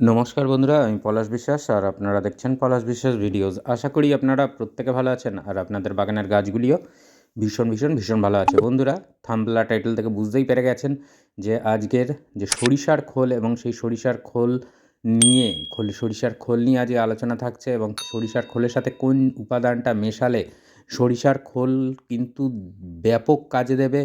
নমস্কার বন্ধুরা, আমি পলাশ বিশ্বাস আর আপনারা দেখছেন পলাশ বিশ্বাস ভিডিওস। আশা করি আপনারা প্রত্যেকে ভালো আছেন আর আপনাদের বাগানের গাছগুলিও ভীষণ ভীষণ ভীষণ ভালো আছে। বন্ধুরা থাম্বলা টাইটেল থেকে বুঝতেই পেরে গেছেন যে আজকের যে সরিষার খোল এবং সেই সরিষার খোল নিয়ে, খোল, সরিষার খোল নিয়ে আজকে আলোচনা থাকছে এবং সরিষার খোলের সাথে কোন উপাদানটা মেশালে সরিষার খোল কিন্তু ব্যাপক কাজে দেবে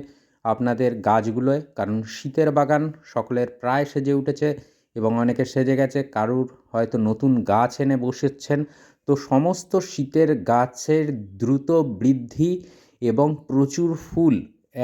আপনাদের গাছগুলোয়। কারণ শীতের বাগান সকলের প্রায় সেজে উঠেছে। এবং অনেকে সেজে গেছে কারুর হয়তো নতুন গাছ এনে বসেছেন, তো সমস্ত শীতের গাছের দ্রুত বৃদ্ধি এবং প্রচুর ফুল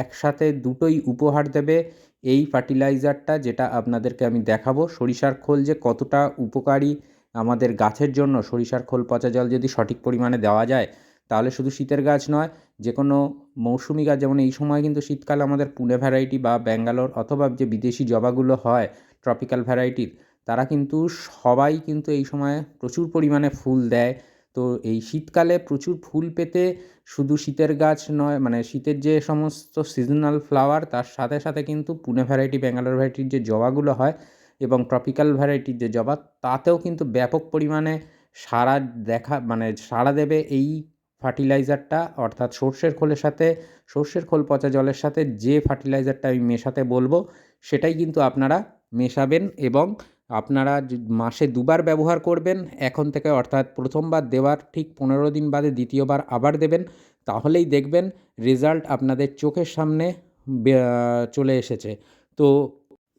একসাথে দুটোই উপহার দেবে এই ফার্টিলাইজারটা, যেটা আপনাদেরকে আমি দেখাবো। সরিষার খোল যে কতটা উপকারী আমাদের গাছের জন্য, সরিষার খোল, পচা জল যদি সঠিক পরিমাণে দেওয়া যায়, তাহলে শুধু শীতের গাছ নয় যে কোনো মৌসুমি গাছ, যেমন এই সময় কিন্তু শীতকালে আমাদের পুনে ভ্যারাইটি বা ব্যাঙ্গালোর অথবা যে বিদেশি জবাগুলো হয় ট্রপিক্যাল ভ্যারাইটির তারা কিন্তু সবাই কিন্তু এই সময় প্রচুর পরিমাণে ফুল দেয়। তো এই শীতকালে প্রচুর ফুল পেতে শুধু শীতের গাছ নয় মানে শীতের যে সমস্ত সিজনাল ফ্লাওয়ার তার সাথে সাথে কিন্তু পুনে ভ্যারাইটি ব্যাঙ্গালোর ভ্যারাইটির যে জবাগুলো হয় এবং ট্রপিক্যাল ভ্যারাইটির যে জবা, তাতেও কিন্তু ব্যাপক পরিমাণে সারা দেখা মানে সাড়া দেবে এই ফার্টিলাইজারটা। অর্থাৎ সর্ষের খোলের সাথে, সর্ষের খোল পচা জলের সাথে যে ফার্টিলাইজারটা আমি মেশাতে বলব, সেটাই কিন্তু আপনারা মেশাবেন এবং আপনারা মাসে দুবার ব্যবহার করবেন, এখন থেকে অর্থাৎ প্রথমবার দেওয়ার ঠিক পনেরো দিন বাদে দ্বিতীয়বার আবার দেবেন, তাহলেই দেখবেন রেজাল্ট আপনাদের চোখের সামনে চলে এসেছে। তো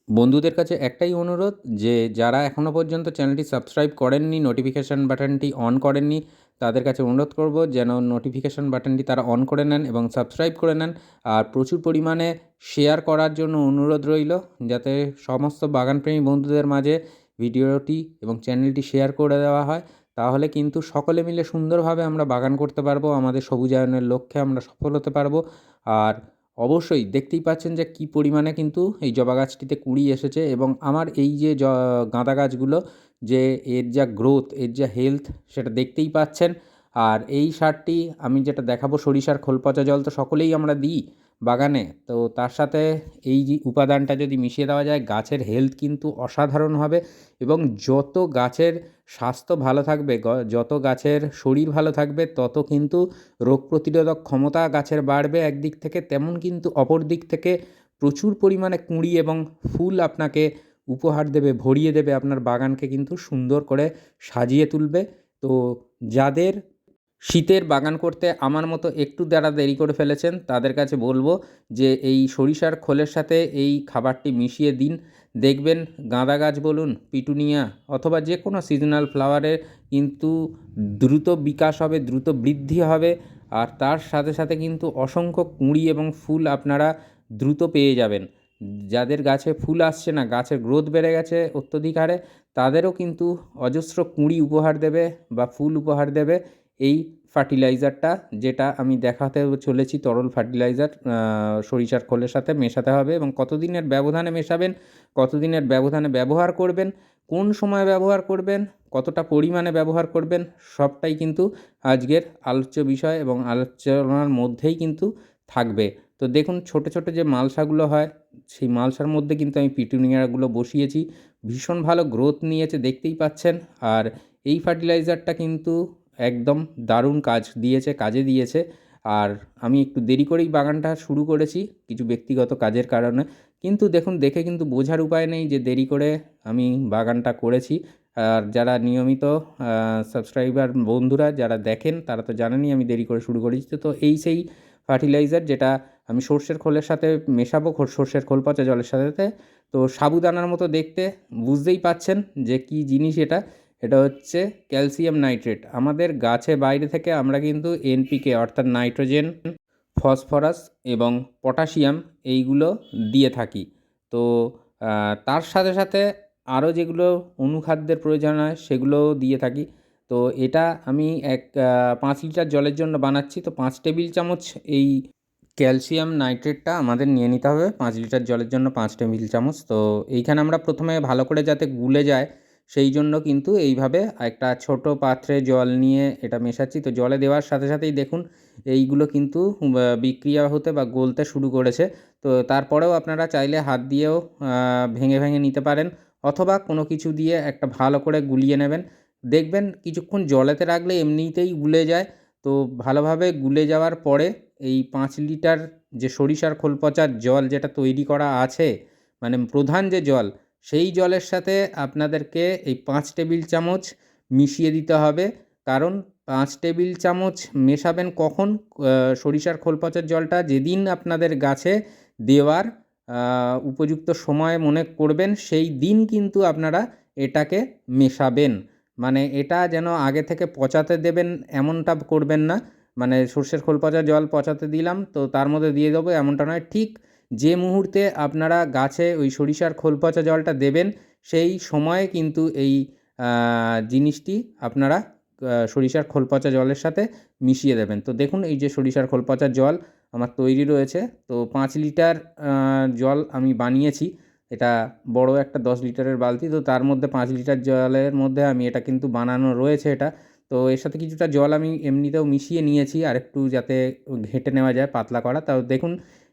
বন্ধুদের কাছে একটাই অনুরোধ যে, যারা এখনও পর্যন্ত চ্যানেলটি সাবস্ক্রাইব করেননি, নোটিফিকেশান বাটনটি অন করেননি তাদের কাছে অনুরোধ করব যেন নোটিফিকেশান বাটনটি তারা অন করে নেন এবং সাবস্ক্রাইব করে নেন। আর প্রচুর পরিমাণে শেয়ার করার জন্য অনুরোধ রইল যাতে সমস্ত বাগানপ্রেমী বন্ধুদের মাঝে ভিডিওটি এবং চ্যানেলটি শেয়ার করে দেওয়া হয়। তাহলে কিন্তু সকলে মিলে সুন্দরভাবে আমরা বাগান করতে পারব, আমাদের সবুজায়নের লক্ষ্যে আমরা সফল হতে পারব। আর অবশ্যই দেখতেই পাচ্ছেন যে কি পরিমাণে কিন্তু এই জবা গাছটিতে কুড়ি এসেছে এবং আমার এই যে জ, গাঁদা গাছগুলো যে এর যা গ্রোথ এর যা হেলথ সেটা দেখতেই পাচ্ছেন। আর এই সারটি আমি যেটা দেখাবো সরিষার খোল পচা জল তো সকলেই আমরা দিই। বাগানে। তো তার সাথে এই যে উপাদানটা যদি মিশিয়ে দেওয়া যায়, গাছের হেলথ কিন্তু অসাধারণ হবে এবং যত গাছের স্বাস্থ্য ভালো থাকবে যত গাছের শরীর ভালো থাকবে, তত কিন্তু রোগ প্রতিরোধক ক্ষমতা গাছের বাড়বে একদিক থেকে, তেমন কিন্তু অপর দিক থেকে প্রচুর পরিমাণে কুঁড়ি এবং ফুল আপনাকে উপহার দেবে, ভরিয়ে দেবে, আপনার বাগানকে কিন্তু সুন্দর করে সাজিয়ে তুলবে। তো যাদের শীতের বাগান করতে আমার মতো একটু যারা দেরি করে ফেলেছেন, তাদের কাছে বলব যে এই সরিষার খোলের সাথে এই খাবারটি মিশিয়ে দিন। দেখবেন গাঁদা গাছ বলুন, পিটুনিয়া অথবা যে কোনো সিজনাল ফ্লাওয়ারের কিন্তু দ্রুত বিকাশ হবে, দ্রুত বৃদ্ধি হবে আর তার সাথে সাথে কিন্তু অসংখ্য কুঁড়ি এবং ফুল আপনারা দ্রুত পেয়ে যাবেন। যাদের গাছে ফুল আসছে না, গাছের গ্রোথ বেড়ে গেছে অত্যধিক হারে, তাদেরও কিন্তু অজস্র কুঁড়ি উপহার দেবে বা ফুল উপহার দেবে এই ফার্টিলাইজারটা, যেটা আমি দেখাতে চলেছি তরল ফার্টিলাইজার সরিষার খোলের সাথে মেশাতে হবে এবং কতদিনের ব্যবধানে মেশাবেন, কতদিনের ব্যবধানে ব্যবহার করবেন, কোন সময় ব্যবহার করবেন, কতটা পরিমাণে ব্যবহার করবেন, সবটাই কিন্তু আজকের আলোচ্য বিষয় এবং আলোচনার মধ্যেই কিন্তু থাকবে। তো দেখুন, ছোট ছোট যে মালসাগুলো হয়, সেই মালসার মধ্যে কিন্তু আমি পিটুনিয়াগুলো বসিয়েছি। ভীষণ ভালো গ্রোথ নিয়েছে, দেখতেই পাচ্ছেন। আর এই ফার্টিলাইজারটা কিন্তু একদম দারুণ কাজ দিয়েছে, কাজে দিয়েছে। আর আমি একটু দেরি করেই বাগানটা শুরু করেছি কিছু ব্যক্তিগত কাজের কারণে। কিন্তু দেখুন, দেখে কিন্তু বোঝার উপায় নেই যে দেরি করে আমি বাগানটা করেছি। আর যারা নিয়মিত সাবস্ক্রাইবার বন্ধুরা যারা দেখেন, তারা তো জানেনই আমি দেরি করে শুরু করেছি। তো এই সেই ফার্টিলাইজার যেটা আমি সর্ষের খোলের সাথে মেশাবো সর্ষের খোল পচা জলের সাথে, তো সাবুদানার মতো দেখতে বুঝতেই পাচ্ছেন যে কি জিনিস এটা। এটা হচ্ছে ক্যালসিয়াম নাইট্রেট। আমাদের গাছে বাইরে থেকে আমরা কিন্তু এনপিকে অর্থাৎ নাইট্রোজেন, ফসফরাস এবং পটাশিয়াম এইগুলো দিয়ে থাকি। তো তার সাথে সাথে আরও যেগুলো অনুখাদ্যের প্রয়োজন হয় সেগুলোও দিয়ে থাকি। তো এটা আমি এক পাঁচ লিটার জলের জন্য বানাচ্ছি। তো পাঁচ টেবিল চামচ এই ক্যালসিয়াম নাইট্রেটটা আমাদের নিয়ে নিতে হবে। পাঁচ লিটার জলের জন্য পাঁচ টেবিল চামচ। তো এইখানে আমরা প্রথমে ভালো করে যাতে গুলে যায় সেই জন্য কিন্তু এইভাবে একটা ছোট পাত্রে জল নিয়ে এটা মেশাচ্ছি। তো জলে দেওয়ার সাথে সাথেই দেখুন, এইগুলো কিন্তু বিক্রিয়া হতে বা গলতে শুরু করেছে। তো তারপরেও আপনারা চাইলে হাত দিয়েও ভেঙে ভেঙে নিতে পারেন অথবা কোনো কিছু দিয়ে একটা ভালো করে গুলিয়ে নেবেন। দেখবেন কিছুক্ষণ জলেতে রাখলে এমনিতেই গুলে যায়। তো ভালোভাবে গুলে যাওয়ার পরে এই পাঁচ লিটার যে সরিষার খোলপচার জল যেটা তৈরি করা আছে মানে প্রধান যে জল সেই জলের সাথে আপনাদেরকে এই পাঁচ টেবিল চামচ মিশিয়ে দিতে হবে। কারণ পাঁচ টেবিল চামচ মেশাবেন কখন? সরিষার খোল পচার জলটা যেদিন আপনাদের গাছে দেওয়ার উপযুক্ত সময় মনে করবেন, সেই দিন কিন্তু আপনারা এটাকে মেশাবেন। মানে এটা যেন আগে থেকে পচাতে দেবেন এমনটা করবেন না। মানে সর্ষের খোল পচা জল পচাতে দিলাম, তো তার মধ্যে দিয়ে দেবো, এমনটা নয়, ঠিক যে মুহূর্তে আপনারা গাছে ওই সরিষার খোল পচা জলটা দেবেন, সেই সময়ে কিন্তু এই জিনিসটি আপনারা সরিষার খোল পচা জলের সাথে মিশিয়ে দেবেন। তো দেখুন, এই যে সরিষার খোল পচা জল আমার তৈরি রয়েছে। তো পাঁচ লিটার জল আমি বানিয়েছি। এটা বড় একটা দশ লিটারের বালতি। তো তার মধ্যে পাঁচ লিটার জলের মধ্যে আমি এটা কিন্তু বানানো রয়েছে এটা। তো এর সাথে কিছুটা জল আমি এমনিতেও মিশিয়ে নিয়েছি। আর একটু যাতে ঘেঁটে নেওয়া যায়, পাতলা করা। তাও দেখুন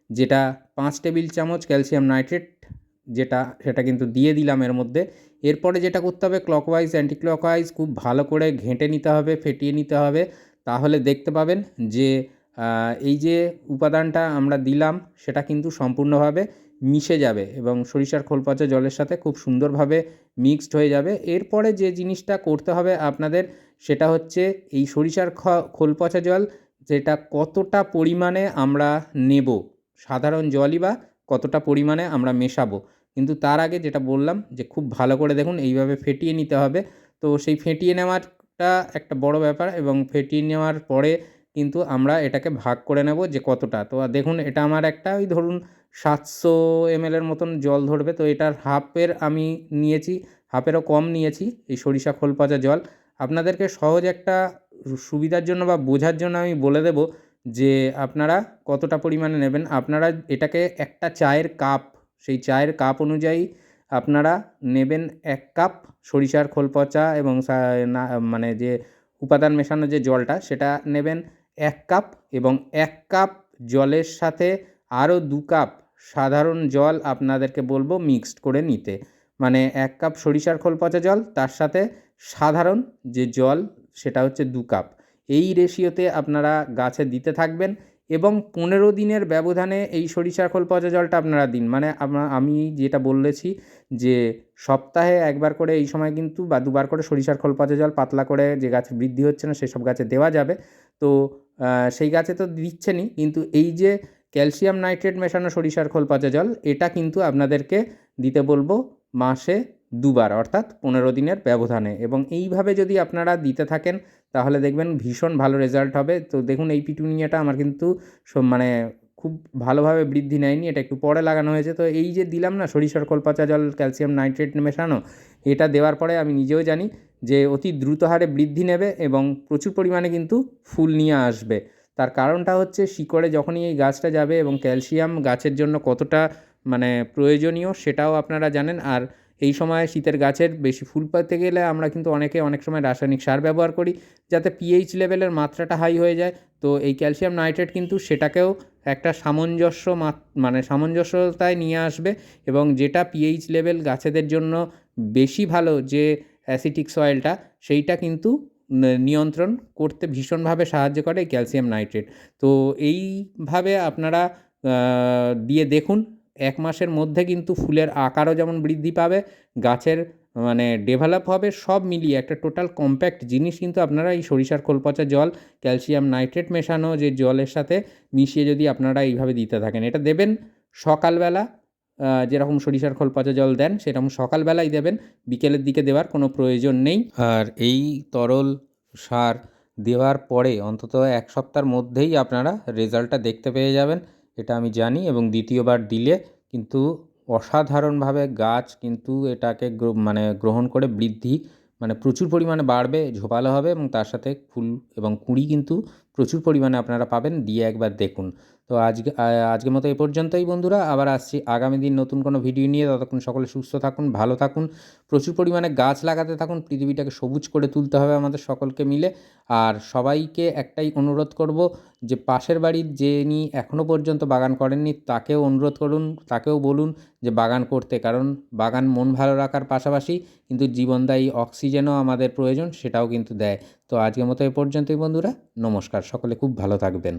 যেটা পাঁচ টেবিল চামচ ক্যালসিয়াম নাইট্রেট, যেটা, সেটা কিন্তু দিয়ে দিলাম এর মধ্যে। এরপরে যেটা করতে হবে ক্লকওয়াইজ অ্যান্টি ক্লকওয়াইজ খুব ভালো করে ঘেঁটে নিতে হবে, ফেটিয়ে নিতে হবে। তাহলে দেখতে পাবেন যে এই যে উপাদানটা আমরা দিলাম, সেটা কিন্তু সম্পূর্ণভাবে মিশে যাবে এবং সরিষার খোল পচা জলের সাথে খুব সুন্দরভাবে মিক্সড হয়ে যাবে। এরপরে যে জিনিসটা করতে হবে আপনাদের, সেটা হচ্ছে এই সরিষার খোল পচা জল, যেটা কতটা পরিমাণে আমরা নেব। সাধারণ জলই বা কতটা পরিমাণে আমরা মেশাবো। কিন্তু তার আগে যেটা বললাম যে খুব ভালো করে দেখুন এইভাবে ফেটিয়ে নিতে হবে। তো সেই ফেটিয়ে নেওয়ারটা একটা বড় ব্যাপার এবং ফেটিয়ে নেওয়ার পরে কিন্তু আমরা এটাকে ভাগ করে নেব যে কতটা। তো দেখুন এটা আমার একটা ওই ধরুন সাতশো এমএলের মতন জল ধরবে। তো এটার হাফের আমি নিয়েছি, হাফেরও কম নিয়েছি এই সরিষা খোল পচা জল। আপনাদেরকে সহজ একটা সুবিধার জন্য বা বোঝার জন্য আমি বলে দেব যে আপনারা কতটা পরিমাণে নেবেন, আপনারা এটাকে একটা চায়ের কাপ, সেই চায়ের কাপ অনুযায়ী আপনারা নেবেন এক কাপ সরিষার খোল পচা এবং মানে যে উপাদান মেশানো যে জলটা, সেটা নেবেন এক কাপ এবং এক কাপ জলের সাথে আরও দু কাপ সাধারণ জল আপনাদেরকে বলব মিক্সড করে নিতে। মানে এক কাপ সরিষার খোল পচা জল, তার সাথে সাধারণ যে জল, সেটা হচ্ছে দু কাপ। এই রেশিওতে আপনারা গাছে দিতে থাকবেন এবং পনেরো দিনের ব্যবধানে এই সরিষার খোল পচা জলটা আপনারা দিন। মানে আমি যেটা বলেছি যে সপ্তাহে একবার করে এই সময় কিন্তু বা দুবার করে সরিষার খোল পচা জল পাতলা করে যে গাছ বৃদ্ধি হচ্ছে না সেসব গাছে দেওয়া যাবে। তো সেই গাছে তো দিচ্ছেনই কিন্তু এই যে ক্যালসিয়াম নাইট্রেট মেশানো সরিষার খোল পচা জল, এটা কিন্তু আপনাদেরকে দিতে বলব মাসে দুবার অর্থাৎ পনেরো দিনের ব্যবধানে। এবং এইভাবে যদি আপনারা দিতে থাকেন তাহলে দেখবেন ভীষণ ভালো রেজাল্ট হবে। তো দেখুন এই পিটুনিয়াটা আমার কিন্তু মানে খুব ভালোভাবে বৃদ্ধি নেয়নি, এটা একটু পরে লাগানো হয়েছে। তো এই যে দিলাম না সরিষার কলপাচা জল ক্যালসিয়াম নাইট্রেট মেশানো, এটা দেওয়ার পরে আমি নিজেও জানি যে অতি দ্রুত হারে বৃদ্ধি নেবে এবং প্রচুর পরিমাণে কিন্তু ফুল নিয়ে আসবে। তার কারণটা হচ্ছে শিকড়ে যখনই এই গাছটা যাবে এবং ক্যালসিয়াম গাছের জন্য কতটা মানে প্রয়োজনীয় সেটাও আপনারা জানেন। আর এই সময় শীতের গাছের বেশি ফুল পেতে গেলে আমরা কিন্তু অনেকে অনেক সময় রাসায়নিক সার ব্যবহার করি, যাতে পিএইচ লেভেলের মাত্রাটা হাই হয়ে যায়। তো এই ক্যালসিয়াম নাইট্রেট কিন্তু সেটাকেও একটা সামঞ্জস্য মানে সামঞ্জস্যতায় নিয়ে আসবে এবং যেটা পিএইচ লেভেল গাছেদের জন্য বেশি ভালো যে অ্যাসিটিক সয়েলটা সেইটা কিন্তু নিয়ন্ত্রণ করতে ভীষণভাবে সাহায্য করে ক্যালসিয়াম নাইট্রেট তো এইভাবে আপনারা দিয়ে দেখুন এক মাসের মধ্যে কিন্তু ফুলের আকারও যেমন বৃদ্ধি পাবে, গাছের মানে ডেভেলপ হবে, সব মিলিয়ে একটা টোটাল কম্প্যাক্ট জিনিস কিন্তু আপনারা এই সরিষার খোল পচা জল ক্যালসিয়াম নাইট্রেট মেশানো যে জলের সাথে মিশিয়ে যদি আপনারা এইভাবে দিতে থাকেন, এটা দেবেন সকালবেলা যেরকম সরিষার খোল পচা জল দেন, সেরকম সকালবেলাই দেবেন, বিকেলের দিকে দেওয়ার কোনো প্রয়োজন নেই। আর এই তরল সার দেওয়ার পরে অন্তত এক সপ্তাহের মধ্যেই আপনারা রেজাল্টটা দেখতে পেয়ে যাবেন। এটা আমি জানি এবং দ্বিতীয়বার দিলে কিন্তু অসাধারণভাবে গাছ কিন্তু এটাকে মানে গ্রহণ করে বৃদ্ধি মানে প্রচুর পরিমাণে বাড়বে, ঝোপালো হবে এবং তার সাথে ফুল এবং কুঁড়ি কিন্তু প্রচুর পরিমাণে আপনারা পাবেন। দিয়ে একবার দেখুন। তো আজকে আজকের মতো এ পর্যন্তই বন্ধুরা। আবার আসছি আগামী দিন নতুন কোনো ভিডিও নিয়ে। ততক্ষণ সকলে সুস্থ থাকুন, ভালো থাকুন, প্রচুর পরিমাণে গাছ লাগাতে থাকুন। পৃথিবীটাকে সবুজ করে তুলতে হবে আমাদের সকলকে মিলে। আর সবাইকে একটাই অনুরোধ করব যে পাশের বাড়ির যিনি এখনও পর্যন্ত বাগান করেননি, তাকেও অনুরোধ করুন, তাকেও বলুন যে বাগান করতে। কারণ বাগান মন ভালো রাখার পাশাপাশি কিন্তু জীবনদায়ী অক্সিজেনও আমাদের প্রয়োজন, সেটাও কিন্তু দেয়। তো আজকের মতো এ পর্যন্তই বন্ধুরা। নমস্কার। সকলে খুব ভালো থাকবেন।